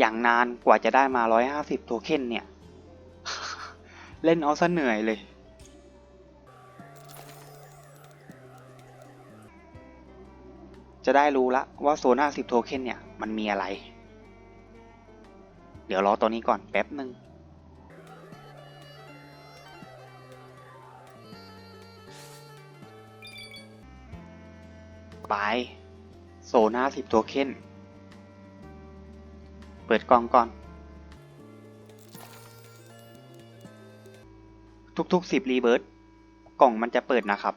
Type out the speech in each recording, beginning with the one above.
อย่างนานกว่าจะได้มา 150 โทเค็นเนี่ย เล่นเอาซะเหนื่อยเลย จะได้รู้ละว่าโซน่า10โทเค็นเนี่ย มันมีอะไร เดี๋ยวรอตัวนี้ก่อนแป๊บหนึ่งไปโซน่า10โทเค็น ปิดกล่องก่อน ทุกๆ10รีเบิร์ตกล่องมันจะเปิดนะครับ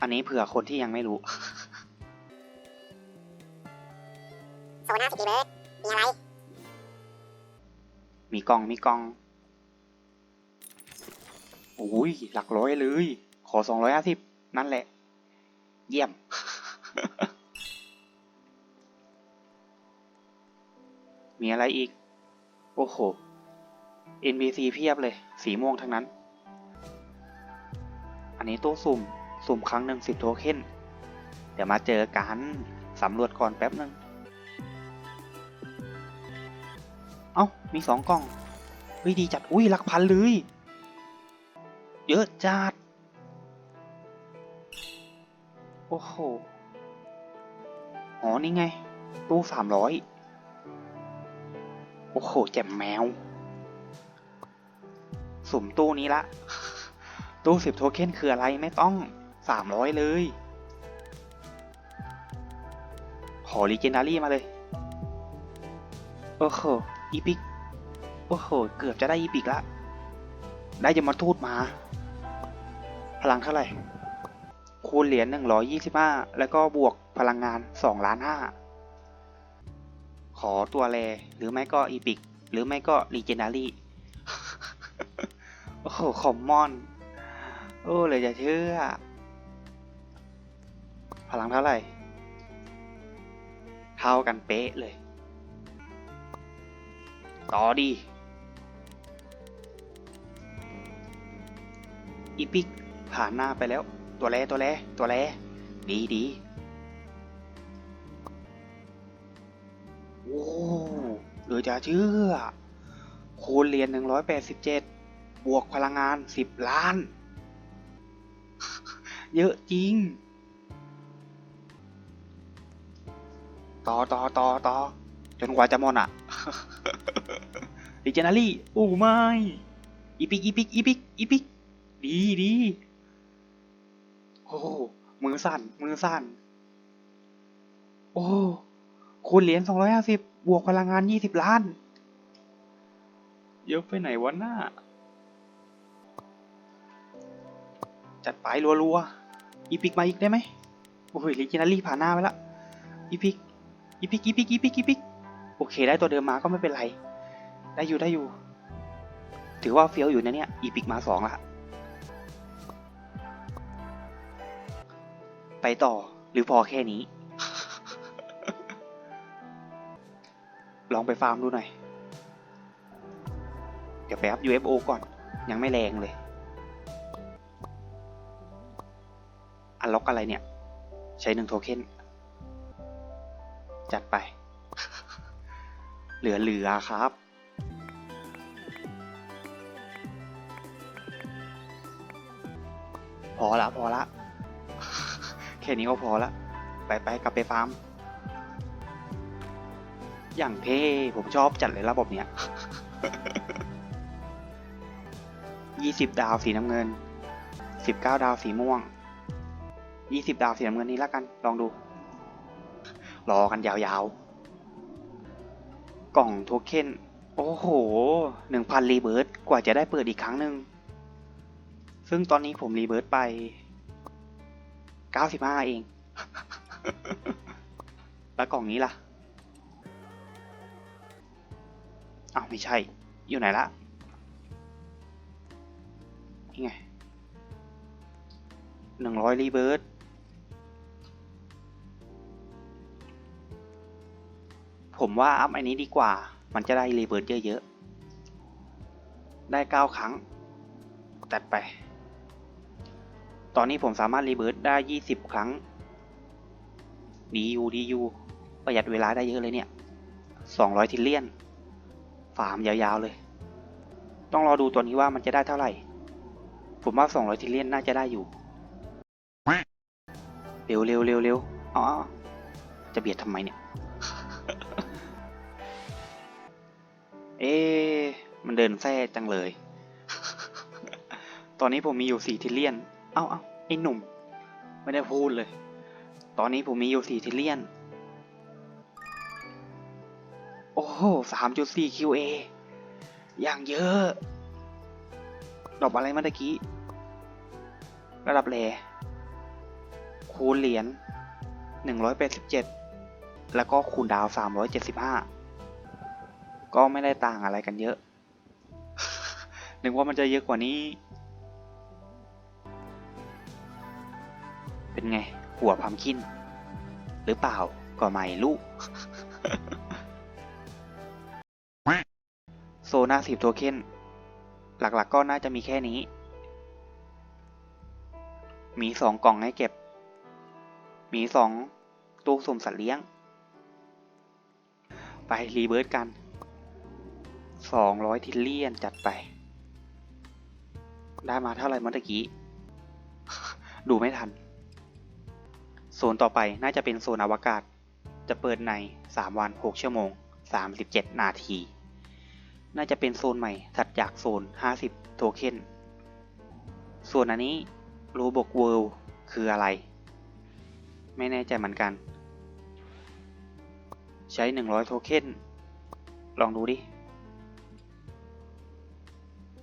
อันนี้เผื่อคนที่ยังไม่รู้โซน่าสิบเบิร์ดมีอะไร มีกล่องมีกล่องโอ้ยหลักร้อยเลย ขอ250นั่นแหละ เยี่ยม มีอะไรอีก โอ้โห NPC เพียบเลย สีม่วงทั้งนั้น อันนี้ตู้สุ่ม สุ่มครั้งหนึ่งสิบโทเค็น เดี๋ยวมาเจอกันสำรวจก่อนแป๊บหนึ่งเอ้า มีสองกล่องเฮ้ยดีจัด อุ้ยหลักพันเลย เยอะจัด โอ้โห อ๋อ นี่ไง ตู้สามร้อย โอ้โหแจ่มแมว สุ่มตู้นี้ละ ตู้สิบโทเค็นคืออะไรไม่ต้องสามร้อยเลย ขอรีเจนารี่มาเลย โอ้โห อีพิก โอ้โห เกือบจะได้อีพิกละ ได้ยมาทูตมา พลังเท่าไหร่ คูณเหรียญหนึ่งร้อยยี่สิบห้าแล้วก็บวกพลังงานสองล้านห้า ขอตัวแรหรือไม่ก็อีพิกหรือไม่ก็รีเจนารีโอ้โหคอมมอน โอ้เลยจะเชื่อ พลังเท่าไหร่ เท่ากันเป๊ะเลย ต่อดีอีพิกผ่านหน้าไปแล้ว ตัวแรตัวแรตัวแรดีดี หลือจะเชื่อ คูณเหรียญ187 บวกพลังงาน 10 ล้าน เยอะจริง ต่อต่อต่อต่อจนกว่าจะหมดอะดิเจนารี่โอ้ไม่ อีพิกอีพิกอีพิกอีพิก ดีดีโอ้มือสั่น มือสั่น โอ้ คูณเหรียญสองร้อยห้าสิบบวกพลังงานยี่สิบล้าน เยอะไปไหนวะหน้า จัดไปรัวๆ อีพิกมาอีกได้ไหมโอ้ยลิจินารี่ผ่านหน้าไปละอีพิกอีพิกอีพิกอีพิกอีพิกโอเคได้ตัวเดิมมาก็ไม่เป็นไร ได้อยู่ได้อยู่ ถือว่าเฟี้ยวอยู่นะเนี่ย อีพิกมาสองละไปต่อหรือพอแค่นี้ ลองไปฟาร์มดูหน่อย เดี๋ยวไปอัพ UFO ก่อน ยังไม่แรงเลย อันล็อกอะไรเนี่ย ใช้หนึ่งโทเค็น จัดไป เหลือเหลือครับ พอละ พอละ แค่นี้ก็พอละ ไปไปกลับไปฟาร์ม อย่างเท่ผมชอบจัดเลยระบบเนี้ยยี่สิบดาวสีน้ำเงินสิบเก้าดาวสีม่วงยี่สิบดาวสีน้ำเงินนี้ละกัน ลองดู รอกันยาวๆ กล่องโทเค็น โอ้โหหนึ่งพันรีเบิร์ตกว่าจะได้เปิดอีกครั้งหนึ่ง ซึ่งตอนนี้ผมรีเบิร์ตไปเก้าสิบห้าเอง แล้วกล่องนี้ล่ะ อ้าวไม่ใช่ อยู่ไหนละนี่ไงหนึ่งร้อยรีเบิร์ตผมว่าอัพอันนี้ดีกว่า มันจะได้รีเบิร์ตเยอะๆ ได้เก้าครั้งจัดไป ตอนนี้ผมสามารถรีเบิร์ตได้ยี่สิบครั้ง ดีอยู่ดีอยู่ประหยัดเวลาได้เยอะเลยเนี่ยสองร้อยทิลเลียน ฟาร์มยาวๆเลย ต้องรอดูตัวนี้ว่ามันจะได้เท่าไหร่ ผมว่าสองร้อยทิเลียนน่าจะได้อยู่ เร็วเร็วเร็วเร็วอ๋อ จะเบียดทำไมเนี่ย เอ๊ะมันเดินแท้จังเลย ตอนนี้ผมมีอยู่สี่ทิเลียน เอ้าเอ้าไอ้หนุ่ม ไม่ได้พูดเลย ตอนนี้ผมมีอยู่สี่ทิเลียน โอ้โหสามจุดสี่ QA อย่างเยอะ ดอกอะไรเมื่อกี้ ระดับแลคูณเหรียญหนึ่งร้อยแปดสิบเจ็ดแล้วก็คูณดาวสามร้อยเจ็ดสิบห้าก็ไม่ได้ต่างอะไรกันเยอะ นึกว่ามันจะเยอะกว่านี้ เป็นไง หัวพัมคิน หรือเปล่าก็ไม่รู้ โซน่าสิบโทเค็นหลักๆก็น่าจะมีแค่นี้ มีสองกล่องให้เก็บ มีสองตู้สุ่มสัตว์เลี้ยง ไป รีเบิร์ดกันสองร้อยทิลเลียนจัดไป ได้มาเท่าไหร่เมื่อกี้ ดูไม่ทัน โซนต่อไปน่าจะเป็นโซนอวกาศ จะเปิดใน 3 วัน 6 ชั่วโมง 37 นาที น่าจะเป็นโซนใหม่ถัดจากโซน 50 โทเค็น ส่วนอันนี้โรบกเวิลด์คืออะไร ไม่แน่ใจเหมือนกัน ใช้ 100 โทเค็น ลองดูดิ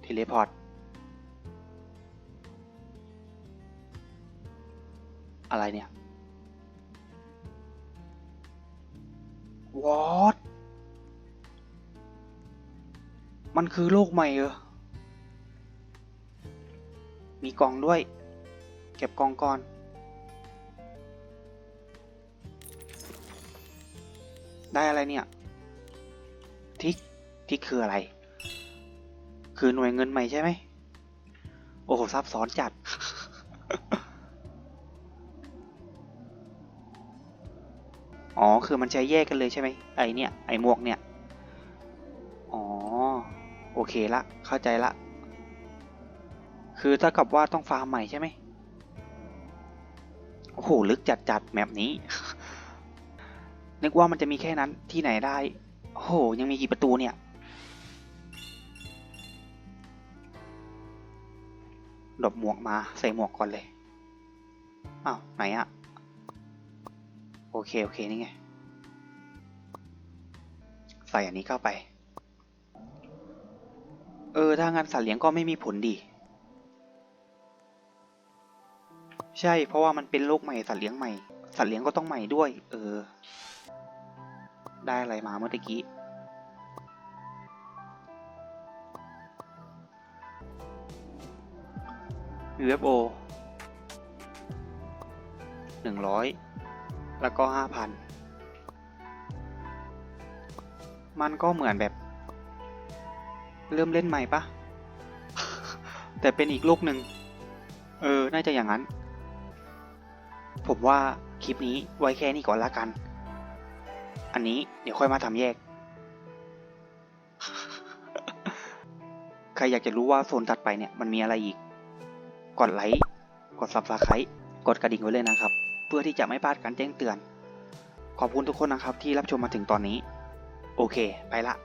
เทเลพอร์ต อะไรเนี่ยว มันคือโลกใหม่เหรอ มีกล่องด้วย เก็บกล่องก่อน ได้อะไรเนี่ย ทิก ทิกคืออะไร คือหน่วยเงินใหม่ใช่ไหม โอ้โห ซับซ้อนจัด อ๋อ คือมันใช้แยกกันเลยใช่ไหม ไอเนี่ย ไอหมวกเนี่ย เคละเข้าใจละ คือถ้ากับว่าต้องฟาร์มใหม่ใช่ไหมโอ้โหลึกจัดจัดๆแมปนี้ นึกว่ามันจะมีแค่นั้นที่ไหนได้ โอ้โห ยังมีกี่ประตูเนี่ย ดบหมวกมาใส่หมวกก่อนเลย อ้าว ไหนอะโอเค โอเค นี่ไง ใส่อันนี้เข้าไป เออ ถ้างั้นสัตว์เลี้ยงก็ไม่มีผลดี ใช่ เพราะว่ามันเป็นโลกใหม่สัตว์เลี้ยงใหม่ สัตว์เลี้ยงก็ต้องใหม่ด้วย เออ ได้อะไรมาเมื่อกี้ UFO หนึ่งร้อยแล้วก็ห้าพันมันก็เหมือนแบบ เริ่มเล่นใหม่ปะแต่เป็นอีกโลกหนึ่ง เออ น่าจะอย่างนั้น ผมว่าคลิปนี้ไว้แค่นี้ก่อนละกัน อันนี้เดี๋ยวค่อยมาทำแยก ใครอยากจะรู้ว่าโซนถัดไปเนี่ยมันมีอะไรอีก กดไลค์ กด subscribe กดกระดิ่งไว้เลยนะครับ เพื่อที่จะไม่พลาดการแจ้งเตือน ขอบคุณทุกคนนะครับที่รับชมมาถึงตอนนี้ โอเค ไปละ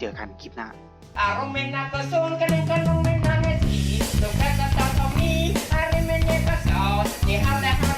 เจอกันคลิปหน้า Aromena kosun kaneng kanong menanesi Doka kata kami hari menyebasos Di hale hale